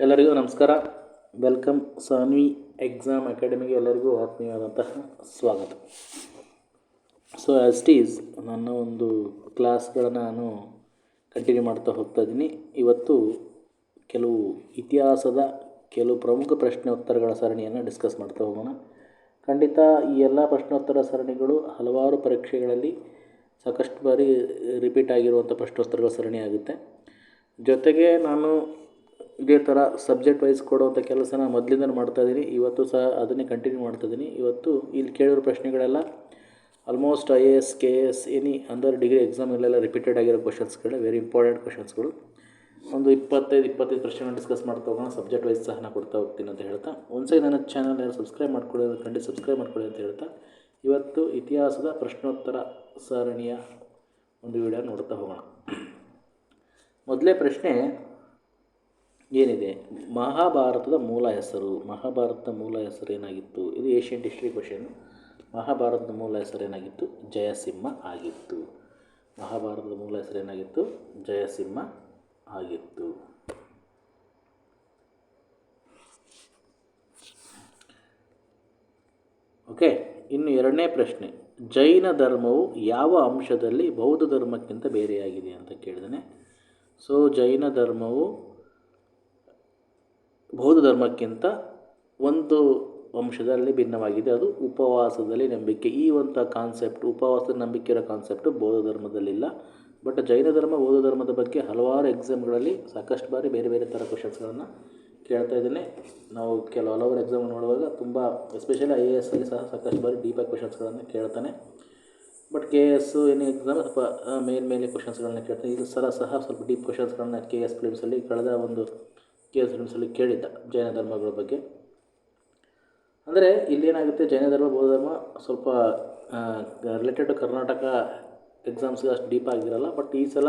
ಎಲ್ಲರಿಗೂ ನಮಸ್ಕಾರ. Welcome Saanvi exam ಅಕಾಡೆಮಿಗೆ ಎಲ್ಲರಿಗೂ ಆತ್ಮೀಯವಾದಂತಹ ಸ್ವಾಗತ. ಸೊ ಆ್ಯಸ್ ಈಸ್ ನನ್ನ ಒಂದು ಕ್ಲಾಸ್ಗಳನ್ನು ನಾನು ಕಂಟಿನ್ಯೂ ಮಾಡ್ತಾ ಹೋಗ್ತಾ ಇದ್ದೀನಿ. ಇವತ್ತು ಕೆಲವು ಇತಿಹಾಸದ ಕೆಲವು ಪ್ರಮುಖ ಪ್ರಶ್ನೆ ಉತ್ತರಗಳ ಸರಣಿಯನ್ನು ಡಿಸ್ಕಸ್ ಮಾಡ್ತಾ ಹೋಗೋಣ. ಖಂಡಿತ ಈ ಎಲ್ಲ ಪ್ರಶ್ನೋತ್ತರ ಸರಣಿಗಳು ಹಲವಾರು ಪರೀಕ್ಷೆಗಳಲ್ಲಿ ಸಾಕಷ್ಟು ಬಾರಿ ರಿಪೀಟ್ ಆಗಿರುವಂಥ ಪ್ರಶ್ನೋತ್ತರಗಳ ಸರಣಿ ಆಗುತ್ತೆ ಜೊತೆಗೆ ನಾನು ಇದೇ ಥರ ಸಬ್ಜೆಕ್ಟ್ ವೈಸ್ ಕೊಡುವಂಥ ಕೆಲಸನ ಮೊದಲಿಂದ ಮಾಡ್ತಾಯಿದ್ದೀನಿ ಇವತ್ತು ಸಹ ಅದನ್ನೇ ಕಂಟಿನ್ಯೂ ಮಾಡ್ತಾಯಿದ್ದೀನಿ ಇವತ್ತು ಇಲ್ಲಿ ಕೇಳಿರೋ ಪ್ರಶ್ನೆಗಳೆಲ್ಲ almost I A S K S any other degree ಎಕ್ಸಾಮ್ಗಳೆಲ್ಲ repeated ಆಗಿರೋ ಕ್ವಶನ್ಸ್ಗಳು ವೆರಿ ಇಂಪಾರ್ಟೆಂಟ್ ಕ್ವಶನ್ಸ್ಗಳು ಒಂದು ಇಪ್ಪತ್ತೈದು ಇಪ್ಪತ್ತೈದು ಪ್ರಶ್ನೆಗಳನ್ನ ಡಿಸ್ಕಸ್ ಮಾಡ್ತಾ ಹೋಗೋಣ. ಸಬ್ಜೆಕ್ಟ್ ವೈಸ್ ಸಹ ನಾನು ಕೊಡ್ತಾ ಹೋಗ್ತೀನಿ ಅಂತ ಹೇಳ್ತಾ. ಒಂದ್ಸರಿ ನನ್ನ ಚಾನಲ್ ಯಾರು ಸಬ್ಸ್ಕ್ರೈಬ್ ಮಾಡ್ಕೊಳ್ಳಿ ಖಂಡಿತ ಸಬ್ಸ್ಕ್ರೈಬ್ ಮಾಡ್ಕೊಳ್ಳಿ ಅಂತ ಹೇಳ್ತಾ. ಇವತ್ತು ಇತಿಹಾಸದ ಪ್ರಶ್ನೋತ್ತರ ಸರಣಿಯ ಒಂದು ವಿಡಿಯೋ ನೋಡ್ತಾ ಹೋಗೋಣ. ಮೊದಲೇ ಪ್ರಶ್ನೆ ಏನಿದೆ? ಮಹಾಭಾರತದ ಮೂಲ ಹೆಸರು. ಮಹಾಭಾರತದ ಮೂಲ ಹೆಸರು ಏನಾಗಿತ್ತು? ಇದು ಏಷ್ಯನ್ ಹಿಸ್ಟ್ರಿ ಕ್ವಶನ್ ಮಹಾಭಾರತದ ಮೂಲ ಹೆಸರು ಏನಾಗಿತ್ತು? ಜಯಸಿಂಹ ಆಗಿತ್ತು. ಮಹಾಭಾರತದ ಮೂಲ ಹೆಸರು ಏನಾಗಿತ್ತು? ಜಯಸಿಂಹ ಆಗಿತ್ತು. ಓಕೆ ಇನ್ನು ಎರಡನೇ ಪ್ರಶ್ನೆ. ಜೈನ ಧರ್ಮವು ಯಾವ ಅಂಶದಲ್ಲಿ ಬೌದ್ಧ ಧರ್ಮಕ್ಕಿಂತ ಬೇರೆಯಾಗಿದೆ ಅಂತ ಕೇಳಿದಾನೆ ಸೊ ಜೈನ ಧರ್ಮವು ಬೌದ್ಧ ಧರ್ಮಕ್ಕಿಂತ ಒಂದು ಅಂಶದಲ್ಲಿ ಭಿನ್ನವಾಗಿದೆ. ಅದು ಉಪವಾಸದಲ್ಲಿ ನಂಬಿಕೆ. ಈ ಒಂದು ಕಾನ್ಸೆಪ್ಟ್ ಉಪವಾಸದ ನಂಬಿಕೆ ಇರೋ ಕಾನ್ಸೆಪ್ಟು ಬೌದ್ಧ ಧರ್ಮದಲ್ಲಿಲ್ಲ. ಬಟ್ ಜೈನ ಧರ್ಮ, ಬೌದ್ಧ ಧರ್ಮದ ಬಗ್ಗೆ ಹಲವಾರು ಎಕ್ಸಾಮ್ಗಳಲ್ಲಿ ಸಾಕಷ್ಟು ಬಾರಿ ಬೇರೆ ಬೇರೆ ಥರ ಕ್ವಶನ್ಸ್ಗಳನ್ನು ಕೇಳ್ತಾ ಇದ್ದೀನಿ. ನಾವು ಕೆಲವು ಹಲವಾರು ಎಕ್ಸಾಮ್ ನೋಡುವಾಗ ತುಂಬ ಎಸ್ಪೆಷಲಿ ಐ ಎ ಎಸ್ಸಲ್ಲಿ ಸಹ ಸಾಕಷ್ಟು ಬಾರಿ ಡೀಪಾಗಿ ಕ್ವಶನ್ಸ್ಗಳನ್ನು ಕೇಳ್ತಾನೆ. ಬಟ್ ಕೆ ಎಸ್ಸು ಏನೇ ಎಕ್ಸಾಮ್ ಸ್ವಲ್ಪ ಮೇಲ್ ಮೇಲೆ ಕ್ವಶನ್ಸ್ಗಳನ್ನ ಕೇಳ್ತಾನೆ. ಇದು ಸಲ ಸಹ ಸ್ವಲ್ಪ ಡೀಪ್ ಕ್ವಶನ್ಸ್ಗಳನ್ನ ಕೆ ಎಸ್ ಫಿಲಿಮ್ಸಲ್ಲಿ ಕಳೆದ ಒಂದು ಕೆ ಎಸ್ ಫಿಲಿಮ್ಸಲ್ಲಿ ಕೇಳಿದ್ದ ಜೈನ ಧರ್ಮಗಳ ಬಗ್ಗೆ. ಅಂದರೆ ಇಲ್ಲೇನಾಗುತ್ತೆ, ಜೈನ ಧರ್ಮ, ಬೌದ್ಧ ಧರ್ಮ ಸ್ವಲ್ಪ ರಿಲೇಟೆಡ್ ಟು ಕರ್ನಾಟಕ ಎಕ್ಸಾಮ್ಸ್ಗೆ ಅಷ್ಟು ಡೀಪ್ ಆಗಿರಲ್ಲ ಬಟ್ ಈ ಸಲ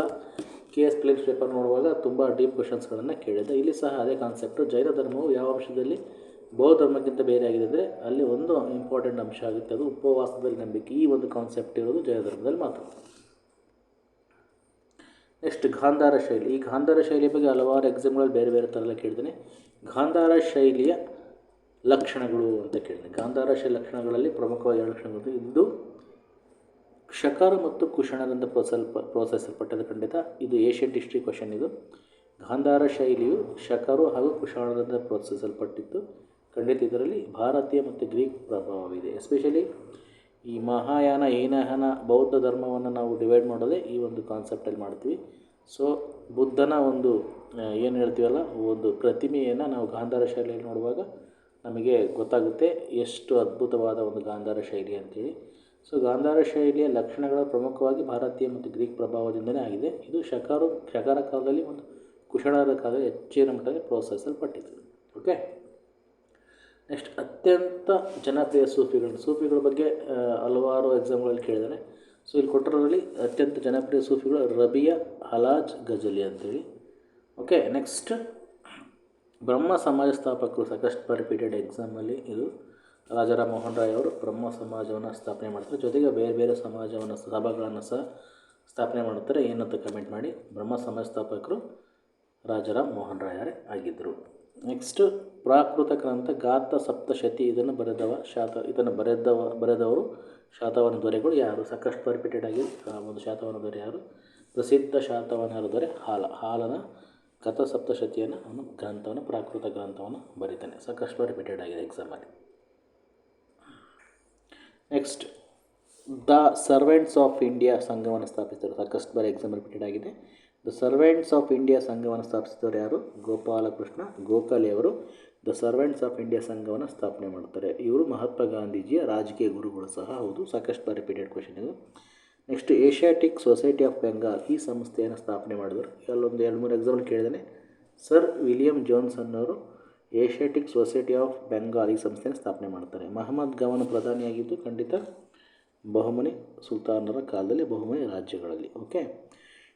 ಕೆ ಎಸ್ ಪ್ಲೇಸ್ ಪೇಪರ್ ನೋಡುವಾಗ ತುಂಬ ಡೀಪ್ ಕ್ವೆಶನ್ಸ್ಗಳನ್ನು ಕೇಳಿದ್ದೆ. ಇಲ್ಲಿ ಸಹ ಅದೇ ಕಾನ್ಸೆಪ್ಟು ಜೈನ ಧರ್ಮವು ಯಾವ ಅಂಶದಲ್ಲಿ ಬೌದ್ಧ ಧರ್ಮಕ್ಕಿಂತ ಬೇರೆ ಆಗಿದೆ ಅಲ್ಲಿ ಒಂದು ಇಂಪಾರ್ಟೆಂಟ್ ಅಂಶ ಆಗುತ್ತೆ, ಅದು ಉಪವಾಸದಲ್ಲಿ ನಂಬಿಕೆ. ಈ ಒಂದು ಕಾನ್ಸೆಪ್ಟ್ ಇರೋದು ಜೈನ ಧರ್ಮದಲ್ಲಿ ಮಾತ್ರ. ನೆಕ್ಸ್ಟ್ ಗಾಂಧಾರ ಶೈಲಿ. ಈ ಗಾಂಧಾರ ಶೈಲಿಯ ಬಗ್ಗೆ ಹಲವಾರು ಎಕ್ಸಾಮ್ಗಳಲ್ಲಿ ಬೇರೆ ಬೇರೆ ಥರ ಕೇಳಿದ್ದೀನಿ ಗಾಂಧಾರ ಶೈಲಿಯ ಲಕ್ಷಣಗಳು ಅಂತ ಕೇಳಿದೆ ಗಾಂಧಾರ ಶೈಲಿ ಲಕ್ಷಣಗಳಲ್ಲಿ ಪ್ರಮುಖವಾದ ಲಕ್ಷಣಗಳು ಇದು ಕ್ಷಕಾರ ಮತ್ತು ಕುಶಣದಿಂದ ಪ್ರೋತ್ಸಲ್ಪ ಪ್ರೋತ್ಸಾಹಿಸಲ್ಪಟ್ಟದ ಖಂಡಿತ. ಇದು ಏಷ್ಯನ್ ಹಿಸ್ಟ್ರಿ ಕ್ವಶನ್ ಇದು. ಗಾಂಧಾರ ಶೈಲಿಯು ಶಕರು ಹಾಗೂ ಕುಶಾಣದಿಂದ ಪ್ರೋತ್ಸಾಹಿಸಲ್ಪಟ್ಟಿತ್ತು ಖಂಡಿತ ಇದರಲ್ಲಿ ಭಾರತೀಯ ಮತ್ತು ಗ್ರೀಕ್ ಪ್ರಭಾವವಿದೆ. ಎಸ್ಪೆಷಲಿ ಈ ಮಹಾಯಾನ ಏನಹನ ಬೌದ್ಧ ಧರ್ಮವನ್ನು ನಾವು ಡಿವೈಡ್ ಮಾಡೋದೇ ಈ ಒಂದು ಕಾನ್ಸೆಪ್ಟಲ್ಲಿ ಮಾಡ್ತೀವಿ. ಸೊ ಬುದ್ಧನ ಒಂದು ಏನು ಹೇಳ್ತೀವಲ್ಲ, ಒಂದು ಪ್ರತಿಮೆಯನ್ನು ನಾವು ಗಾಂಧಾರ ಶೈಲಿಯಲ್ಲಿ ನೋಡುವಾಗ ನಮಗೆ ಗೊತ್ತಾಗುತ್ತೆ ಎಷ್ಟು ಅದ್ಭುತವಾದ ಒಂದು ಗಾಂಧಾರ ಶೈಲಿ ಅಂತೇಳಿ. ಸೊ ಗಾಂಧಾರ ಶೈಲಿಯ ಲಕ್ಷಣಗಳು ಪ್ರಮುಖವಾಗಿ ಭಾರತೀಯ ಮತ್ತು ಗ್ರೀಕ್ ಪ್ರಭಾವದಿಂದಲೇ ಆಗಿದೆ. ಇದು ಶಕಾರು ಶಕಾರ ಕಾಲದಲ್ಲಿ ಒಂದು ಕುಶಳರ ಕಾಲದಲ್ಲಿ ಹೆಚ್ಚಿನ ಮಟ್ಟದಲ್ಲಿ ಪ್ರೋತ್ಸಾಹಿಸಲ್ಪಟ್ಟಿತು ಓಕೆ ನೆಕ್ಸ್ಟ್ ಅತ್ಯಂತ ಜನಪ್ರಿಯ ಸೂಫಿಗಳು. ಸೂಫಿಗಳ ಬಗ್ಗೆ ಹಲವಾರು ಎಕ್ಸಾಮ್ಗಳಲ್ಲಿ ಕೇಳಿದ್ದಾರೆ ಸೊ, ಇಲ್ಲಿ ಕೊಟ್ಟಿರೋದ್ರಲ್ಲಿ ಅತ್ಯಂತ ಜನಪ್ರಿಯ ಸೂಫಿಗಳು ರಬಿಯ, ಹಲಾಜ್, ಗಜಲಿ ಅಂತೇಳಿ. ಓಕೆ, ನೆಕ್ಸ್ಟ್ ಬ್ರಹ್ಮ ಸಮಾಜ ಸ್ಥಾಪಕರು, ಸಾಕಷ್ಟು ರಿಪೀಟೆಡ್ ಎಕ್ಸಾಮಲ್ಲಿ ಇದು. ರಾಜಾರಾಮ್ ಮೋಹನ್ ರಾಯ್ ಅವರು ಬ್ರಹ್ಮ ಸಮಾಜವನ್ನು ಸ್ಥಾಪನೆ ಮಾಡ್ತಾರೆ. ಜೊತೆಗೆ ಬೇರೆ ಬೇರೆ ಸಮಾಜವನ್ನು, ಸಭಾಗಳನ್ನು ಸಹ ಸ್ಥಾಪನೆ ಮಾಡುತ್ತಾರೆ ಏನಂತ ಕಮೆಂಟ್ ಮಾಡಿ. ಬ್ರಹ್ಮ ಸಮಾಜ ಸ್ಥಾಪಕರು ರಾಜಾರಾಮ್ ಮೋಹನ್ ರಾಯರೇ ಆಗಿದ್ದರು ನೆಕ್ಸ್ಟು ಪ್ರಾಕೃತ ಗ್ರಂಥ ಗಾತ ಸಪ್ತಶತಿ ಇದನ್ನು ಬರೆದವ, ಶಾತ, ಇದನ್ನು ಬರೆದವ, ಬರೆದವರು, ಶಾತವನ ದೊರೆಗಳು ಯಾರು? ಸಾಕಷ್ಟು ರಿಪೀಟೆಡ್ ಆಗಿ ಒಂದು ಶಾತವನ ದೊರೆ ಯಾರು? ಪ್ರಸಿದ್ಧ ಶಾತವನ ದೊರೆ ಹಾಲ. ಹಾಲನ ಕಥ ಸಪ್ತಶತಿಯನ್ನು ಅವನು ಗ್ರಂಥವನ್ನು, ಪ್ರಾಕೃತ ಗ್ರಂಥವನ್ನು ಬರೀತಾನೆ. ಸಾಕಷ್ಟು ರಿಪೀಟೆಡ್ ಆಗಿದೆ ಎಕ್ಸಾಮಲ್ಲಿ next the servants of India ಸಂಘವನ್ನು ಸ್ಥಾಪಿಸಿದರು. ಸಾಕಷ್ಟು ಬಾರಿ ಎಕ್ಸಾಮ್ ರಿಪೀಟೆಡ್ ಆಗಿದೆ. ದ ಸರ್ವೆಂಟ್ಸ್ ಆಫ್ ಇಂಡಿಯಾ ಸಂಘವನ್ನು ಸ್ಥಾಪಿಸಿದವರು ಯಾರು? ಗೋಪಾಲಕೃಷ್ಣ ಗೋಖಲೆ ಅವರು. ದ ಸರ್ವೆಂಟ್ಸ್ ಆಫ್ ಇಂಡಿಯಾ ಸಂಘವನ್ನು ಸ್ಥಾಪನೆ ಮಾಡ್ತಾರೆ. ಇವರು ಮಹಾತ್ಮ ಗಾಂಧೀಜಿಯ ರಾಜಕೀಯ ಗುರುಗಳು ಸಹ. ಹೌದು, ಸಾಕಷ್ಟು ರಿಪೀಟೆಡ್ ಕ್ವಶನ್ ಇದು. Next Asiatic society of Bengal ಈ ಸಂಸ್ಥೆಯನ್ನು ಸ್ಥಾಪನೆ ಮಾಡಿದರು. ಅಲ್ಲೊಂದು ಎರಡು ಮೂರು ಎಕ್ಸಾಂಪಲ್ ಕೇಳಿದ್ದೇನೆ. ಸರ್ ವಿಲಿಯಂ ಜಾನ್ಸನ್ ಅವರು ಏಷ್ಯಾಟಿಕ್ ಸೊಸೈಟಿ ಆಫ್ ಬೆಂಗಾಲ್ ಈ ಸಂಸ್ಥೆಯನ್ನು ಸ್ಥಾಪನೆ ಮಾಡ್ತಾರೆ. ಮಹಮ್ಮದ್ ಗವನ್ ಪ್ರಧಾನಿಯಾಗಿದ್ದು ಖಂಡಿತ ಬಹುಮನಿ ಸುಲ್ತಾನರ ಕಾಲದಲ್ಲಿ ಬಹುಮನಿ ರಾಜ್ಯಗಳಲ್ಲಿ. ಓಕೆ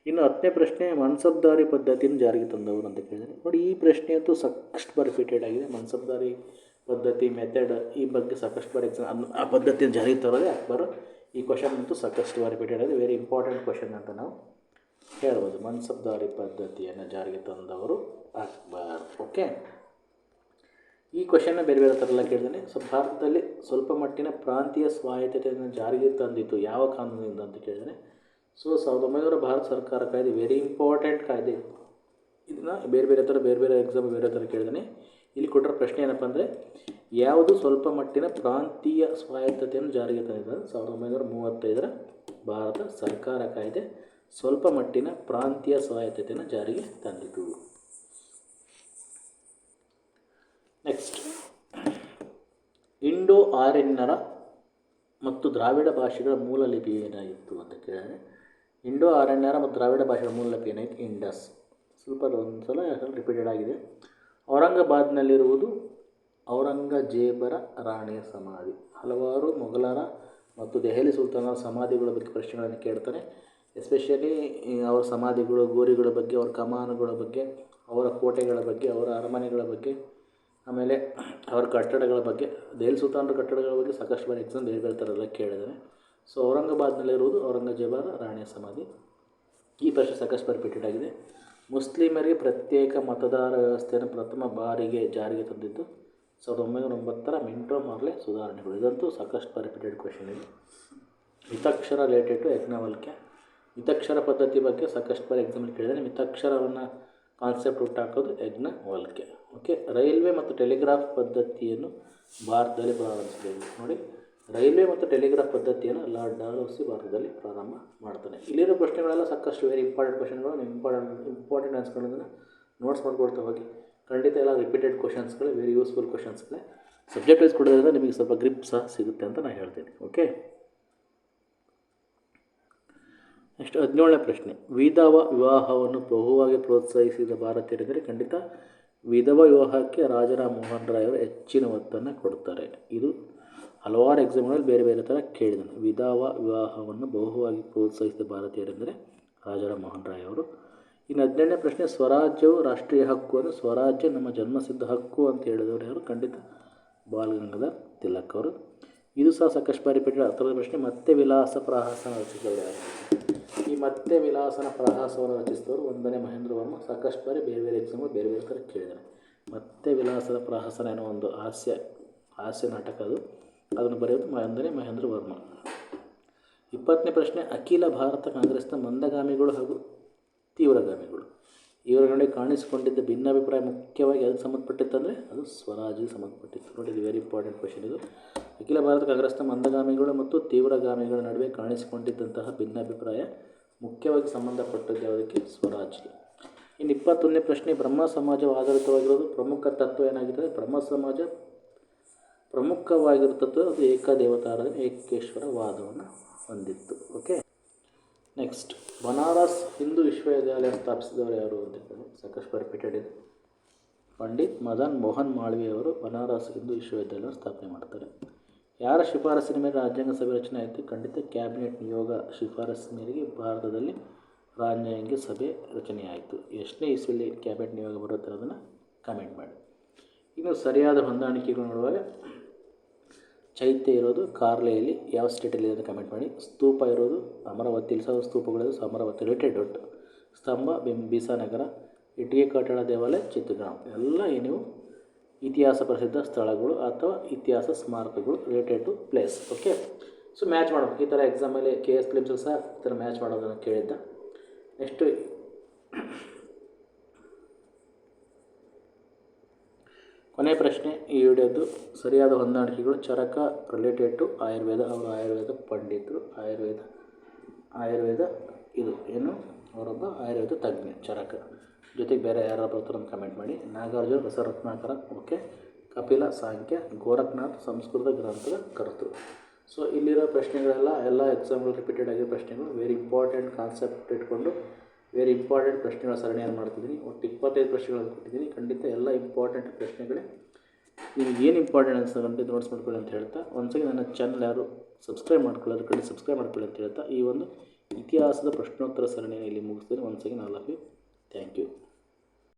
ಇನ್ನು ಹತ್ತನೇ ಪ್ರಶ್ನೆ ಮನ್ಸಬ್ದಾರಿ ಪದ್ಧತಿಯನ್ನು ಜಾರಿಗೆ ತಂದವರು ಅಂತ ಕೇಳಿದರೆ. ನೋಡಿ, ಈ ಪ್ರಶ್ನೆ ಅಂತೂ ಸಾಕಷ್ಟು ಬಾರಿ ಫಿಟೆಡ್ ಆಗಿದೆ. ಮನ್ಸಬ್ದಾರಿ ಪದ್ಧತಿ ಮೆಥಡ್ ಈ ಬಗ್ಗೆ ಸಾಕಷ್ಟು ಬಾರಿ ಎಕ್ಸಾಮ್ ಆ ಪದ್ಧತಿಯನ್ನು ಜಾರಿಗೆ ತರೋದೇ ಅಕ್ಬರ್. ಈ ಕ್ವಶನ್ ಅಂತೂ ಸಾಕಷ್ಟು ಬಾರಿ ಫಿಟೆಡ್ ಆಗಿದೆ. ವೆರಿ ಇಂಪಾರ್ಟೆಂಟ್ ಕ್ವಶನ್ ಅಂತ ನಾವು ಹೇಳ್ಬೋದು. ಮನ್ಸಬ್ದಾರಿ ಪದ್ಧತಿಯನ್ನು ಜಾರಿಗೆ ತಂದವರು ಅಕ್ಬರ್. ಓಕೆ ಈ ಕ್ವಶನ್ನ ಬೇರೆ ಬೇರೆ ಥರ ಎಲ್ಲ ಕೇಳ್ತಾನೆ ಸೊ, ಭಾರತದಲ್ಲಿ ಸ್ವಲ್ಪ ಮಟ್ಟಿನ ಪ್ರಾಂತೀಯ ಸ್ವಾಯತ್ತತೆಯನ್ನು ಜಾರಿಗೆ ತಂದಿತ್ತು. ಯಾವ ಕಾನೂನಿನಿಂದ ಅಂತ ಕೇಳಿದ್ದಾನೆ. ಸೊ ಸಾವಿರದ ಒಂಬೈನೂರ ಭಾರತ ಸರ್ಕಾರ ಕಾಯ್ದೆ ವೆರಿ ಇಂಪಾರ್ಟೆಂಟ್ ಕಾಯ್ದೆ. ಇದನ್ನ ಬೇರೆ ಬೇರೆ ಥರ, ಬೇರೆ ಬೇರೆ ಎಕ್ಸಾಮ್ ಬೇರೆ ಥರ ಕೇಳಿದಾನೆ. ಇಲ್ಲಿ ಕೊಟ್ಟಿರೋ ಪ್ರಶ್ನೆ ಏನಪ್ಪ ಅಂದರೆ, ಯಾವುದು ಸ್ವಲ್ಪ ಮಟ್ಟಿನ ಪ್ರಾಂತೀಯ ಸ್ವಾಯತ್ತತೆಯನ್ನು ಜಾರಿಗೆ ತಂದಿದ್ದಾರೆ ಸಾವಿರದ ಒಂಬೈನೂರ ಮೂವತ್ತೈದರ ಭಾರತ ಸರ್ಕಾರ ಕಾಯ್ದೆ ಸ್ವಲ್ಪ ಮಟ್ಟಿನ ಪ್ರಾಂತೀಯ ಸ್ವಾಯತ್ತತೆಯನ್ನು ಜಾರಿಗೆ ತಂದಿತು. ನೆಕ್ಸ್ಟ್ ಇಂಡೋ ಆರ್ಯನ್ನರ ಮತ್ತು ದ್ರಾವಿಡ ಭಾಷೆಗಳ ಮೂಲ ಲಿಪಿ ಏನಾಗಿತ್ತು ಅಂತ ಕೇಳಿದ್ರೆ ಇಂಡೋ ಆರಣ್ಯರ ಮತ್ತು ದ್ರಾವಿಡ ಭಾಷೆಗಳ ಮೂಲಕ ಏನಾಯಿತು? ಇಂಡಸ್. ಸ್ವಲ್ಪ ಒಂದು ಸಲ ರಿಪೀಟೆಡ್ ಆಗಿದೆ. ಔರಂಗಾಬಾದ್ನಲ್ಲಿರುವುದು ಔರಂಗಜೇಬರ ರಾಣಿಯ ಸಮಾಧಿ. ಹಲವಾರು ಮೊಘಲರ ಮತ್ತು ದೆಹಲಿ ಸುಲ್ತಾನರ ಸಮಾಧಿಗಳ ಬಗ್ಗೆ ಪ್ರಶ್ನೆಗಳನ್ನು ಕೇಳ್ತಾರೆ. ಎಸ್ಪೆಷಲಿ ಅವರ ಸಮಾಧಿಗಳು, ಗೋರಿಗಳ ಬಗ್ಗೆ, ಅವರ ಕಮಾನುಗಳ ಬಗ್ಗೆ, ಅವರ ಕೋಟೆಗಳ ಬಗ್ಗೆ, ಅವರ ಅರಮನೆಗಳ ಬಗ್ಗೆ, ಆಮೇಲೆ ಅವರ ಕಟ್ಟಡಗಳ ಬಗ್ಗೆ, ದೆಹಲಿ ಸುಲ್ತಾನರ ಕಟ್ಟಡಗಳ ಬಗ್ಗೆ ಸಾಕಷ್ಟು ಬಾರಿ ಎಕ್ಸಾಮ್ ಬೇರೆ ಎಲ್ಲ ಕೇಳಿದ್ದಾನೆ. ಸೊ ಔರಂಗಾಬಾದ್ನಲ್ಲಿರುವುದು ಔರಂಗಜೇಬರ ರಾಣಿಯ ಸಮಾಧಿ ಈ ಪ್ರಶ್ನೆ ಸಾಕಷ್ಟು ರಿಪೀಟೆಡ್ ಆಗಿದೆ ಮುಸ್ಲಿಮರಿಗೆ ಪ್ರತ್ಯೇಕ ಮತದಾರ ವ್ಯವಸ್ಥೆಯನ್ನು ಪ್ರಥಮ ಬಾರಿಗೆ ಜಾರಿಗೆ ತಂದಿದ್ದು ಸಾವಿರದ ಒಂಬೈನೂರ ಒಂಬತ್ತರ ಮಿಂಟೋ ಮಾರ್ಲೆ ಸುಧಾರಣೆಗಳು. ಇದಂತೂ ಸಾಕಷ್ಟು ರಿಪೀಟೆಡ್ ಕ್ವೆಶನ್ ಇದೆ. Mitakshara related to Yajnavalkya. Mitakshara ಪದ್ಧತಿ ಬಗ್ಗೆ ಸಾಕಷ್ಟು ಬಾರಿ ಎಕ್ಸಾಮಲ್ಲಿ ಕೇಳಿದರೆ ಮಿತಾಕ್ಷರವನ್ನು ಕಾನ್ಸೆಪ್ಟ್ ಹುಟ್ಟಾಕೋದು ಯಜ್ಞವಲ್ಕ್ಯ. ಓಕೆ ರೈಲ್ವೆ ಮತ್ತು ಟೆಲಿಗ್ರಾಫ್ ಪದ್ಧತಿಯನ್ನು ಭಾರತದಲ್ಲಿ ಪ್ರಾರಂಭಿಸಬೇಕು ನೋಡಿ ರೈಲ್ವೆ ಮತ್ತು ಟೆಲಿಗ್ರಾಫ್ ಪದ್ಧತಿಯನ್ನು ಲಾರ್ಡ್ ಡಾಲ್ಹೌಸಿ ಭಾರತದಲ್ಲಿ ಪ್ರಾರಂಭ ಮಾಡ್ತಾನೆ. ಇಲ್ಲಿರೋ ಪ್ರಶ್ನೆಗಳೆಲ್ಲ ಸಾಕಷ್ಟು ವೆರಿ ಇಂಪಾರ್ಟೆಂಟ್ ಕ್ವಶನ್ಗಳು ಇಂಪಾರ್ಟೆಂಟ್ ಇಂಪಾರ್ಟೆಂಟ್ ಆನ್ಸರ್ಗಳನ್ನು ನೋಟ್ಸ್ ಮಾಡ್ಕೊಳ್ತಾ ಹೋಗಿ. ಖಂಡಿತ ಎಲ್ಲ ರಿಪೀಟೆಡ್ ಕ್ವಶನ್ಸ್ಗಳು ವೆರಿ ಯೂಸ್ಫುಲ್ ಕ್ವಶನ್ಸ್ಗಳೇ ಸಬ್ಜೆಕ್ಟ್ ವೈಸ್ ಕೊಡೋದ್ರಿಂದ ನಿಮಗೆ ಸ್ವಲ್ಪ ಗ್ರಿಪ್ ಸಹ ಸಿಗುತ್ತೆ ಅಂತ ನಾನು ಹೇಳ್ತೀನಿ. ಓಕೆ ನೆಕ್ಸ್ಟ್ ಹದಿನೇಳನೇ ಪ್ರಶ್ನೆ. ವಿಧವ ವಿವಾಹವನ್ನು ಬಹುವಾಗಿ ಪ್ರೋತ್ಸಾಹಿಸಿದ ಭಾರತೀಯರೆಂದರೆ ಖಂಡಿತ ವಿಧವ ವಿವಾಹಕ್ಕೆ ರಾಜರಾಮ್ ಮೋಹನ್ ರಾಯ್ ಅವರು ಹೆಚ್ಚಿನ ಒತ್ತನ್ನು ಕೊಡ್ತಾರೆ ಇದು ಹಲವಾರು ಎಕ್ಸಾಮ್ಗಳಲ್ಲಿ ಬೇರೆ ಬೇರೆ ಥರ ಕೇಳಿದನು. ವಿಧವ ವಿವಾಹವನ್ನು ಬಹುವಾಗಿ ಪ್ರೋತ್ಸಾಹಿಸಿದ ಭಾರತೀಯರೆಂದರೆ ರಾಜಾರಾಮ್ ರಾಯ್ ಅವರು. ಇನ್ನು ಹದಿನೇಳನೇ ಪ್ರಶ್ನೆ, ಸ್ವರಾಜ್ಯವು ರಾಷ್ಟ್ರೀಯ ಹಕ್ಕು ಅಂದರೆ ಸ್ವರಾಜ್ಯ ನಮ್ಮ ಜನ್ಮಸಿದ್ಧ ಹಕ್ಕು ಅಂತ ಹೇಳಿದವರು ಯಾರು? ಖಂಡಿತ ಬಾಲಗಂಗಾಧರ್ ತಿಲಕ್ ಅವರು. ಇದು ಸಹ ಸಾಕಷ್ಟು ಬಾರಿ ಪೇಟ ಹತ್ತಿರದ ಪ್ರಶ್ನೆ, ಮತ್ತೆ ವಿಲಾಸ ಪ್ರಹಾಸನ ರಚಿಸಿದವರು ಯಾರು? ಈ ಮತ್ತೆ ವಿಲಾಸನ ಪ್ರಹಾಸವನ್ನು ರಚಿಸಿದವರು ಒಂದನೇ ಮಹೇಂದ್ರ ವರ್ಮ. ಸಾಕಷ್ಟು ಬಾರಿ ಬೇರೆ ಬೇರೆ ಎಕ್ಸಾಮ್ ಬೇರೆ ಬೇರೆ ಥರ ಕೇಳಿದ್ದಾರೆ. ಮತ್ತೆ ವಿಲಾಸದ ಪ್ರಹಸನ ಏನೋ ಒಂದು ಹಾಸ್ಯ ಹಾಸ್ಯ ನಾಟಕ ಅದು. ಅದನ್ನು ಬರೆಯೋದು ಅಂದರೆ ಮಹೇಂದ್ರ ವರ್ಮ. ಇಪ್ಪತ್ತನೇ ಪ್ರಶ್ನೆ, ಅಖಿಲ ಭಾರತ ಕಾಂಗ್ರೆಸ್ನ ಮಂದಗಾಮಿಗಳು ಹಾಗೂ ತೀವ್ರಗಾಮಿಗಳು. ಇವರ ನಡುವೆ ಕಾಣಿಸಿಕೊಂಡಿದ್ದ ಭಿನ್ನಾಭಿಪ್ರಾಯ ಮುಖ್ಯವಾಗಿ ಅದಕ್ಕೆ ಸಂಬಂಧಪಟ್ಟಿತ್ತಂದರೆ ಅದು ಸ್ವರಾಜ್ಯಕ್ಕೆ ಸಂಬಂಧಪಟ್ಟಿತ್ತು. ನೋಡಿ, ಇದು ವೆರಿ ಇಂಪಾರ್ಟೆಂಟ್ ಕ್ವಶನ್ ಇದು. ಅಖಿಲ ಭಾರತ ಕಾಂಗ್ರೆಸ್ನ ಮಂದಗಾಮಿಗಳು ಮತ್ತು ತೀವ್ರಗಾಮಿಗಳ ನಡುವೆ ಕಾಣಿಸಿಕೊಂಡಿದ್ದಂತಹ ಭಿನ್ನಾಭಿಪ್ರಾಯ ಮುಖ್ಯವಾಗಿ ಸಂಬಂಧಪಟ್ಟದ್ದು ಯಾವುದಕ್ಕೆ? ಸ್ವರಾಜ್ಗೆ. ಇನ್ನು ಇಪ್ಪತ್ತೊಂದನೇ ಪ್ರಶ್ನೆ, ಬ್ರಹ್ಮ ಸಮಾಜವು ಆಧಾರಿತವಾಗಿರೋದು ಪ್ರಮುಖ ತತ್ವ ಏನಾಗಿದೆ ಬ್ರಹ್ಮ ಸಮಾಜ ಪ್ರಮುಖವಾಗಿರುತ್ತದೆ ಅದು ಏಕದೇವತಾರಾಧನೆ ಏಕೇಶ್ವರ ವಾದವನ್ನು ಹೊಂದಿತ್ತು. ಓಕೆ ನೆಕ್ಸ್ಟ್ ಬನಾರಸ್ ಹಿಂದೂ ವಿಶ್ವವಿದ್ಯಾಲಯ ಸ್ಥಾಪಿಸಿದವರು ಯಾರು ಅಂತ ಸಾಕಷ್ಟು ರಿಪೀಟೆಡ್ ಇದೆ. ಪಂಡಿತ್ ಮದನ್ ಮೋಹನ್ ಮಾಳ್ವಿಯವರು ಬನಾರಸ್ ಹಿಂದೂ ವಿಶ್ವವಿದ್ಯಾಲಯ ಸ್ಥಾಪನೆ ಮಾಡ್ತಾರೆ. ಯಾರ ಶಿಫಾರಸಿನ ಮೇಲೆ ರಾಜ್ಯಾಂಗ ಸಭೆ ರಚನೆ ಆಯಿತು? ಖಂಡಿತ ಕ್ಯಾಬಿನೆಟ್ ನಿಯೋಗ ಶಿಫಾರಸ್ ಮೇರೆಗೆ ಭಾರತದಲ್ಲಿ ರಾಜ್ಯಾಂಗ ಸಭೆ ರಚನೆಯಾಯಿತು ಎಷ್ಟನೇ ಇಸ್ವಿಲಿ ಕ್ಯಾಬಿನೆಟ್ ನಿಯೋಗ ಬರುತ್ತೆ ಅದನ್ನು ಕಮೆಂಟ್ ಮಾಡಿ. ಇನ್ನು ಸರಿಯಾದ ಹೊಂದಾಣಿಕೆಗಳು ನೋಡುವಾಗ ಚೈತ್ಯ ಇರೋದು ಕಾರ್ಲೆಯಲ್ಲಿ ಯಾವ ಸ್ಟೇಟಲ್ಲಿ ಅಂತ ಕಮೆಂಟ್ ಮಾಡಿ. ಸ್ತೂಪ ಇರೋದು ಅಮರಾವತಿಯಲ್ಲಿ ಸಹ ಸ್ತೂಪಗಳು ಅಮರಾವತಿ ರಿಲೇಟೆಡ್ ಒಟ್ಟು ಸ್ತಂಭ, ಬಿಂ, ಬೀಸಾನಗರ, ಇಟ್ಟಿಗೆ ಕಟ್ಟಡ ದೇವಾಲಯ, ಚಿತ್ರಗ್ರಾಮ. ಎಲ್ಲ ನೀವು ಇತಿಹಾಸ ಪ್ರಸಿದ್ಧ ಸ್ಥಳಗಳು ಅಥವಾ ಇತಿಹಾಸ ಸ್ಮಾರಕಗಳು related to place okay so match ಮಾಡಬೇಕು ಈ ಥರ ಎಕ್ಸಾಮಲ್ಲಿ ಕೆ ಎಸ್ ಕ್ಲಿಮ್ಸಲ್ಲಿ ಸಹ ಈ ಥರ ಮ್ಯಾಚ್ ಮಾಡೋದನ್ನು ಕೇಳಿದ್ದ. ನೆಕ್ಸ್ಟು ಕೊನೆ ಪ್ರಶ್ನೆ, ಈ ವಿಡಿಯೋದು ಸರಿಯಾದ ಹೊಂದಾಣಿಕೆಗಳು ಚರಕ ರಿಲೇಟೆಡ್ ಟು ಆಯುರ್ವೇದ ಅವರು ಆಯುರ್ವೇದ ಪಂಡಿತರು, ಆಯುರ್ವೇದ ಆಯುರ್ವೇದ ಇದು ಏನು? ಅವರೊಬ್ಬ ಆಯುರ್ವೇದ ತಜ್ಞ ಚರಕ. ಜೊತೆಗೆ ಬೇರೆ ಯಾರು ಬರ್ತಾರೆ ಅಂತ ಕಮೆಂಟ್ ಮಾಡಿ. ನಾಗಾರ್ಜುನ ರಸರತ್ನಾಕರ ಓಕೆ. ಕಪಿಲ ಸಾಂಖ್ಯ, ಗೋರಖ್ನಾಥ್ ಸಂಸ್ಕೃತ ಗ್ರಂಥದ ಕರ್ತರು ಸೊ ಇಲ್ಲಿರೋ ಪ್ರಶ್ನೆಗಳೆಲ್ಲ, ಎಲ್ಲ ಎಕ್ಸಾಮ್ಗಳು ರಿಪೀಟೆಡ್ ಆಗಿರೋ ಪ್ರಶ್ನೆಗಳು ವೆರಿ ಇಂಪಾರ್ಟೆಂಟ್ ಕಾನ್ಸೆಪ್ಟ್ ಇಟ್ಕೊಂಡು ವೆರಿ ಇಂಪಾರ್ಟೆಂಟ್ ಪ್ರಶ್ನೆಗಳ ಸರಣಿಯನ್ನು ಮಾಡ್ತಿದ್ದೀನಿ. ಒಟ್ಟು ಇಪ್ಪತ್ತೈದು ಪ್ರಶ್ನೆಗಳನ್ನು ಕೊಟ್ಟಿದ್ದೀನಿ. ಖಂಡಿತ ಎಲ್ಲ ಇಂಪಾರ್ಟೆಂಟ್ ಪ್ರಶ್ನೆಗಳೇ. ನಿಮ್ಗೆ ಏನು ಇಂಪಾರ್ಟೆಂಟ್ ಅನ್ಸುತ್ತೆ ಖಂಡಿತ ನೋಟ್ಸ್ ಮಾಡ್ಕೊಳ್ಳಿ ಅಂತ ಹೇಳ್ತಾ ಒಂದ್ಸಲಿ ನನ್ನ ಚಾನಲ್ ಯಾರು ಸಬ್ಸ್ಕ್ರೈಬ್ ಮಾಡ್ಕೊಳ್ಳೋದು ಕಡೆ ಸಬ್ಸ್ಕ್ರೈಬ್ ಮಾಡ್ಕೊಳ್ಳಿ ಅಂತ ಹೇಳ್ತಾ, ಈ ಒಂದು ಇತಿಹಾಸದ ಪ್ರಶ್ನೋತ್ತರ ಸರಣಿಯನ್ನು ಇಲ್ಲಿ ಮುಗಿಸ್ತೀನಿ. ಒಂದು ನಾಲ್ಕು ಥ್ಯಾಂಕ್ ಯು.